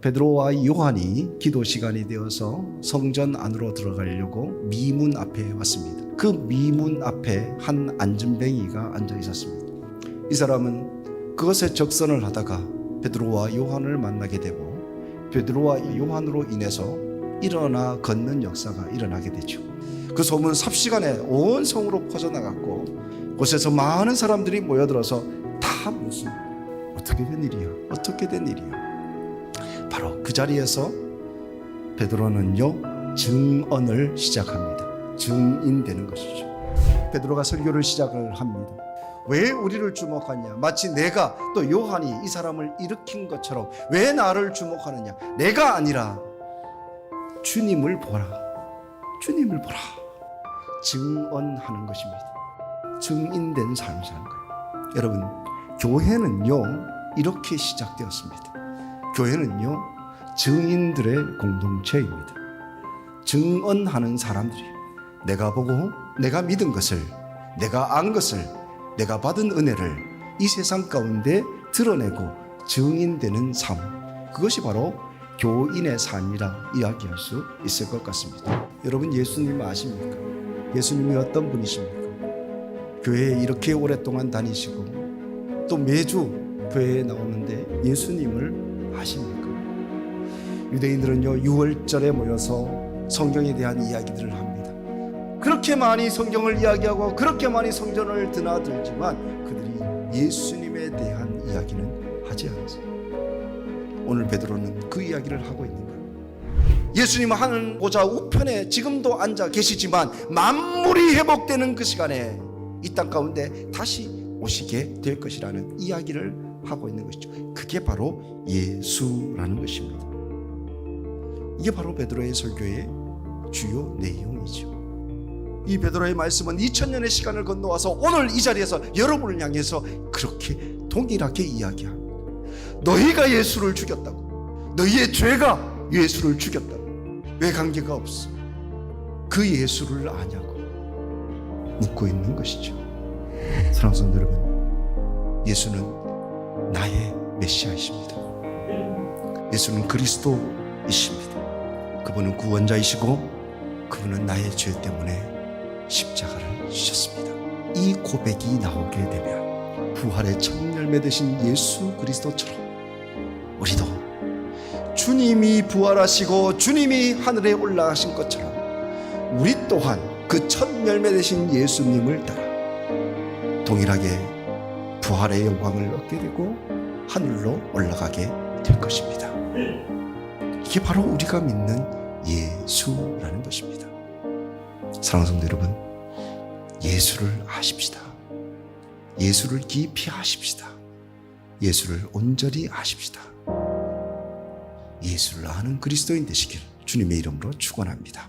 베드로와 요한이 기도 시간이 되어서 성전 안으로 들어가려고 미문 앞에 왔습니다. 그 미문 앞에 한 안전뱅이가 앉아 있었습니다. 이 사람은 그것에 적선을 하다가 베드로와 요한을 만나게 되고 베드로와 요한으로 인해서 일어나 걷는 역사가 일어나게 되죠. 그 소문 삽시간에 온 성으로 퍼져나갔고 곳에서 많은 사람들이 모여들어서 다 무슨 어떻게 된 일이야? 어떻게 된 일이야? 바로 그 자리에서 베드로는요 증언을 시작합니다. 증인 되는 것이죠. 베드로가 설교를 시작을 합니다. 왜 우리를 주목하냐? 마치 내가 또 요한이 이 사람을 일으킨 것처럼 왜 나를 주목하느냐? 내가 아니라 주님을 보라. 주님을 보라. 증언하는 것입니다. 증인된 삶을 사는 거예요. 여러분, 교회는요, 이렇게 시작되었습니다. 교회는요, 증인들의 공동체입니다. 증언하는 사람들이 내가 보고 내가 믿은 것을, 내가 안 것을, 내가 받은 은혜를 이 세상 가운데 드러내고 증인되는 삶. 그것이 바로 교인의 삶이라 이야기할 수 있을 것 같습니다. 여러분 예수님 아십니까? 예수님이 어떤 분이십니까? 교회에 이렇게 오랫동안 다니시고 또 매주 교회에 나오는데 예수님을 아십니까? 유대인들은요 6월절에 모여서 성경에 대한 이야기들을 합니다. 그렇게 많이 성경을 이야기하고 그렇게 많이 성전을 드나들지만 그들이 예수님에 대한 이야기는 하지 않았어요. 오늘 베드로는 그 이야기를 하고 있는. 예수님은 하늘 보좌 우편에 지금도 앉아 계시지만 만물이 회복되는 그 시간에 이 땅 가운데 다시 오시게 될 것이라는 이야기를 하고 있는 것이죠. 그게 바로 예수라는 것입니다. 이게 바로 베드로의 설교의 주요 내용이죠. 이 베드로의 말씀은 2000년의 시간을 건너와서 오늘 이 자리에서 여러분을 향해서 그렇게 동일하게 이야기합니다. 너희가 예수를 죽였다고. 너희의 죄가 예수를 죽였다고. 왜 관계가 없어? 그 예수를 아냐고 묻고 있는 것이죠. 사랑하는 여러분, 예수는 나의 메시아이십니다. 예수는 그리스도이십니다. 그분은 구원자이시고 그분은 나의 죄 때문에 십자가를 지셨습니다. 이 고백이 나오게 되면 부활의 첫 열매 되신 예수 그리스도처럼 우리도 주님이 부활하시고 주님이 하늘에 올라가신 것처럼 우리 또한 그 첫 열매 되신 예수님을 따라 동일하게 부활의 영광을 얻게 되고 하늘로 올라가게 될 것입니다. 이게 바로 우리가 믿는 예수라는 것입니다. 사랑하는 성도 여러분, 예수를 아십시다. 예수를 깊이 아십시다. 예수를 온전히 아십시다. 예수를 아는 그리스도인 되시길 주님의 이름으로 축원합니다.